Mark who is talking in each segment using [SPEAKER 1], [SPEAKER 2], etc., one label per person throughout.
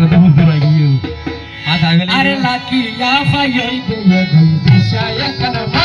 [SPEAKER 1] কথা বুঝতে পারি
[SPEAKER 2] আরে লাকি ইয়া ফাই ইয়া দিশা ইয়া কারবা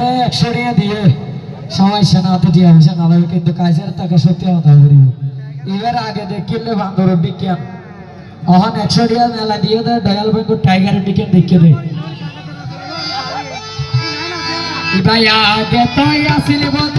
[SPEAKER 2] এখানে একশো নিয়ে দিয়ে সময় সেনা হাতে হয়েছে না কিন্তু কাজের টাকা সত্যি কথা করিব এবার আগে দেখিলে বান্দর বিজ্ঞান অহন একশো রিয়া মেলা দিয়ে দেয় দয়াল বেঙ্গুর টাইগার বিজ্ঞান দেখিয়ে দেয় ভাই আগে তো আসিলি বোধ